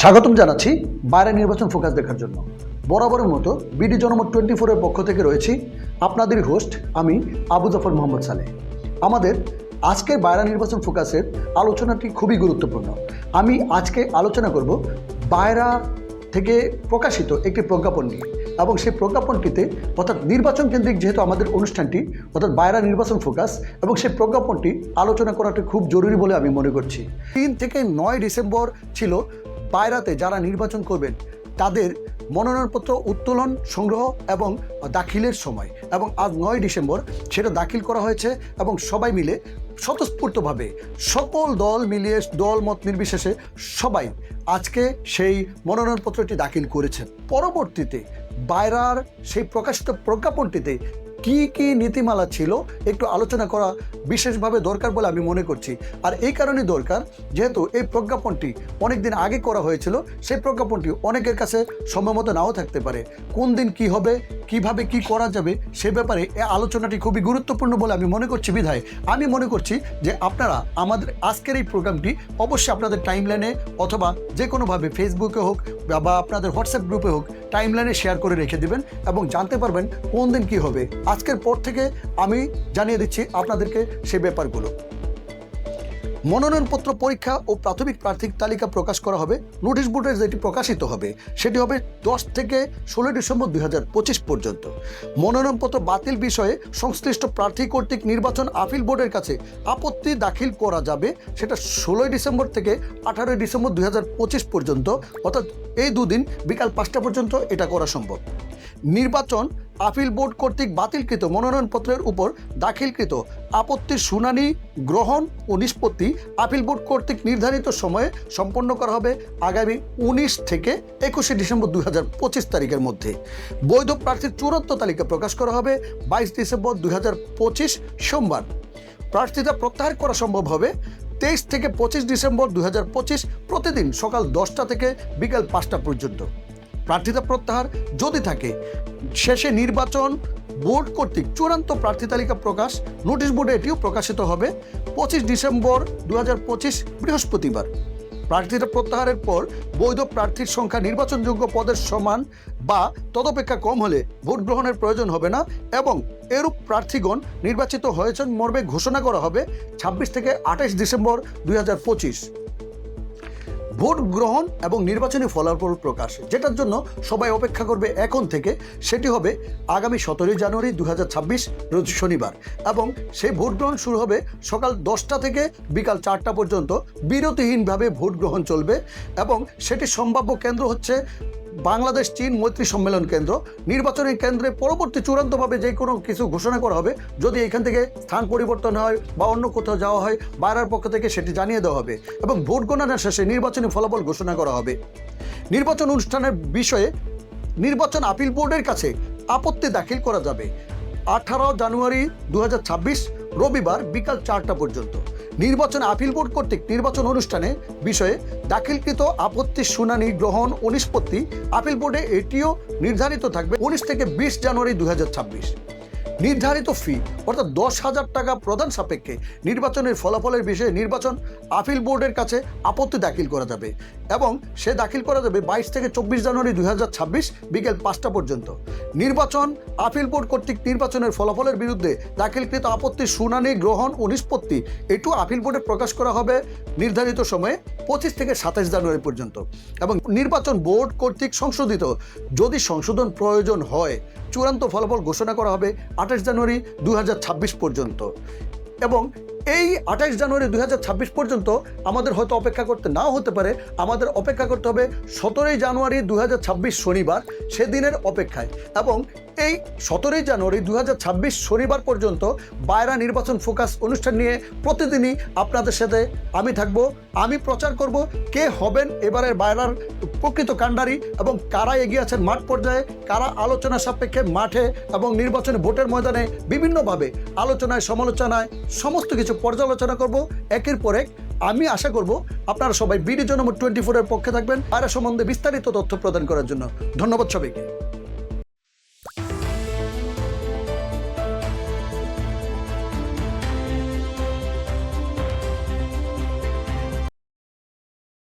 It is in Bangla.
স্বাগতম জানাচ্ছি বাইরে নির্বাচন ফোকাস দেখার জন্য। বরাবরের মতো বিডি জনমত টোয়েন্টি ফোরের পক্ষ থেকে রয়েছি আপনাদের হোস্ট আমি আবু জাফর মোহাম্মদ সালেহ আমাদের আজকের বাইরা নির্বাচন ফোকাসের আলোচনাটি খুবই গুরুত্বপূর্ণ। আমি আজকে আলোচনা করব বাইরা থেকে প্রকাশিত একটি প্রজ্ঞাপন নিয়ে এবং সেই প্রজ্ঞাপনটিতে অর্থাৎ নির্বাচন কেন্দ্রিক যেহেতু আমাদের অনুষ্ঠানটি, অর্থাৎ বাইরা নির্বাচন ফোকাস এবং সেই প্রজ্ঞাপনটি আলোচনা করাটি খুব জরুরি বলে আমি মনে করছি। তিন থেকে নয় ডিসেম্বর ছিল বাইরাতে যারা নির্বাচন করবেন, তাদের মনোনয়নপত্র উত্তোলন, সংগ্রহ এবং দাখিলের সময় এবং আজ নয় ডিসেম্বর সেটা দাখিল করা হয়েছে এবং সবাই মিলে স্বতঃস্ফূর্তভাবে সকল দল মিলিয়ে, দল মত নির্বিশেষে সবাই আজকে সেই মনোনয়নপত্রটি দাখিল করেছেন পরবর্তীতে বাইরার সেই প্রকাশিত প্রজ্ঞাপনটিতে কি কি নীতিমালা ছিল একটু আলোচনা করা বিশেষভাবে দরকার বলে আমি মনে করছি। আর এই কারণে দরকার, যেহেতু এই প্রজ্ঞাপনটি অনেক দিন আগে করা হয়েছিল, সেই প্রজ্ঞাপনটি অনেকের কাছে সময়মতো নাও থাকতে পারে। কোন দিন কি হবে, কীভাবে কি করা যাবে, সে ব্যাপারে এই আলোচনাটি খুবই গুরুত্বপূর্ণ বলে আমি মনে করছি বিধায়। আমি মনে করছি যে আপনারা আমাদের আজকের এই প্রোগ্রামটি অবশ্যই আপনাদের টাইমলাইনে অথবা যে কোনোভাবে ফেসবুকে হোক বা আপনাদের হোয়াটসঅ্যাপ গ্রুপে হোক, টাইমলাইনে শেয়ার করে রেখে দিবেন এবং জানতে পারবেন কোন দিন কি হবে। আজকের পর থেকে আমি জানিয়ে দিচ্ছি আপনাদেরকে সে ব্যাপারগুলো। মনোনয়নপত্র পরীক্ষা ও প্রাথমিক প্রার্থীর তালিকা প্রকাশ করা হবে, নোটিশ বোর্ডে যেটি প্রকাশিত হবে, সেটি হবে দশ থেকে ষোলোই ডিসেম্বর দুই হাজার পঁচিশ পর্যন্ত। মনোনয়নপত্র বাতিল বিষয়ে সংশ্লিষ্ট প্রার্থী কর্তৃক নির্বাচন আপিল বোর্ডের কাছে আপত্তি দাখিল করা যাবে, সেটা ষোলোই ডিসেম্বর থেকে আঠারোই ডিসেম্বর দুই হাজার পঁচিশ পর্যন্ত, অর্থাৎ এই দুদিন বিকাল পাঁচটা পর্যন্ত এটা করা সম্ভব। নির্বাচন আপিল বোর্ড কর্তৃক বাতিলকৃত মনোনয়নপত্রের উপর দাখিলকৃত আপত্তির শুনানি, গ্রহণ ও নিষ্পত্তি আপিল বোর্ড কর্তৃক নির্ধারিত সময়ে সম্পন্ন করা হবে আগামী উনিশ থেকে একুশে ডিসেম্বর দুই হাজার পঁচিশ তারিখের মধ্যে। বৈধ প্রার্থীর চূড়ান্ত তালিকা প্রকাশ করা হবে বাইশ ডিসেম্বর দু হাজার পঁচিশ সোমবার। প্রার্থিতা প্রত্যাহার করা সম্ভব হবে তেইশ থেকে পঁচিশ ডিসেম্বর দুই হাজার পঁচিশ প্রতিদিন সকাল দশটা থেকে বিকাল পাঁচটা পর্যন্ত। প্রার্থিতা প্রত্যাহার যদি থাকে, শেষে নির্বাচন বোর্ড কর্তৃক চূড়ান্ত প্রার্থী তালিকা প্রকাশ, নোটিশ বোর্ডে এটিও প্রকাশিত হবে পঁচিশ ডিসেম্বর দুই হাজার পঁচিশ বৃহস্পতিবার। প্রার্থীতা প্রত্যাহারের পর বৈধ প্রার্থীর সংখ্যা নির্বাচনযোগ্য পদের সমান বা তদপেক্ষা কম হলে ভোট গ্রহণের প্রয়োজন হবে না এবং এরূপ প্রার্থীগণ নির্বাচিত হয়েছেন মর্মে ঘোষণা করা হবে ছাব্বিশ থেকে আঠাশ ডিসেম্বর দুই হাজার পঁচিশ। ভোট গ্রহণ এবং নির্বাচনী ফলাফল প্রকাশ, যেটার জন্য সবাই অপেক্ষা করবে এখন থেকে, সেটি হবে আগামী সতেরোই জানুয়ারি দু হাজার ছাব্বিশ, রোজ শনিবার। এবং সেই ভোট গ্রহণ শুরু হবে সকাল দশটা থেকে বিকাল চারটা পর্যন্ত বিরতিহীনভাবে ভোট গ্রহণ চলবে এবং সেটি সম্ভাব্য কেন্দ্র হচ্ছে বাংলাদেশ, চীন মৈত্রী সম্মেলন কেন্দ্র। নির্বাচনী কেন্দ্রে পরবর্তী চূড়ান্তভাবে যে কোনো কিছু ঘোষণা করা হবে, যদি এখান থেকে স্থান পরিবর্তন হয় বা অন্য কোথাও যাওয়া হয়, বাইরের পক্ষ থেকে সেটি জানিয়ে দেওয়া হবে এবং ভোট গণনার শেষে নির্বাচনী ফলাফল ঘোষণা করা হবে। নির্বাচন অনুষ্ঠানের বিষয়ে নির্বাচন আপিল বোর্ডের কাছে আপত্তি দাখিল করা যাবে। আঠারো জানুয়ারি দু হাজার ছাব্বিশ রবিবার বিকাল চারটা পর্যন্ত। নির্বাচন আপিল বোর্ড কর্তৃক নির্বাচন অনুষ্ঠানে বিষয়ে দাখিলকৃত আপত্তি শুনানি গ্রহণ ও নিষ্পত্তি আপিল বোর্ডে এটিও নির্ধারিত থাকবে উনিশ থেকে বিশ জানুয়ারি দুই হাজার ছাব্বিশ। নির্ধারিত ফি অর্থাৎ দশ হাজার টাকা প্রদান সাপেক্ষে নির্বাচনের ফলাফলের বিষয়ে নির্বাচন আপিল বোর্ডের কাছে আপত্তি দাখিল করা যাবে এবং সে দাখিল করা যাবে বাইশ থেকে চব্বিশ জানুয়ারি দুই হাজার ছাব্বিশ বিকেল পাঁচটা পর্যন্ত। নির্বাচন আপিল বোর্ড কর্তৃক নির্বাচনের ফলাফলের বিরুদ্ধে দাখিলকৃত আপত্তি শুনানি, গ্রহণ ও নিষ্পত্তি এটু আপিল বোর্ডে প্রকাশ করা হবে নির্ধারিত সময়ে পঁচিশ থেকে সাতাশ জানুয়ারি পর্যন্ত এবং নির্বাচন বোর্ড কর্তৃক সংশোধিত। যদি সংশোধন প্রয়োজন হয়, চূড়ান্ত ফলাফল ঘোষণা করা হবে আঠাশ জানুয়ারি দু হাজার ছাব্বিশ পর্যন্ত। এবং এই আঠাশ জানুয়ারি দু হাজার ছাব্বিশ পর্যন্ত আমাদের হয়তো অপেক্ষা করতে নাও হতে পারে, আমাদের অপেক্ষা করতে হবে সতেরোই জানুয়ারি দু হাজার ছাব্বিশ শনিবার, সেদিনের অপেক্ষায়। এবং এই সতেরোই জানুয়ারি দু হাজার ছাব্বিশ শনিবার পর্যন্ত বায়রা নির্বাচন ফোকাস অনুষ্ঠান নিয়ে প্রতিদিনই আপনাদের সাথে আমি থাকব, আমি প্রচার করব, কে হবেন এবারের বায়রার প্রকৃত কাণ্ডারি এবং কারা এগিয়ে আছেন মাঠ পর্যায়ে, কারা আলোচনা সাপেক্ষে মাঠে এবং নির্বাচনে ভোটের ময়দানে বিভিন্নভাবে আলোচনায়, সমালোচনায় সমস্ত কিছু পর্যালোচনা করব। একের পর এক আমি আশা করব আপনারা সবাই বিডি জনমত টোয়েন্টি ফোরের পক্ষে থাকবেন। আর সম্বন্ধে বিস্তারিত তথ্য প্রদান করার জন্য। ধন্যবাদ সবাইকে।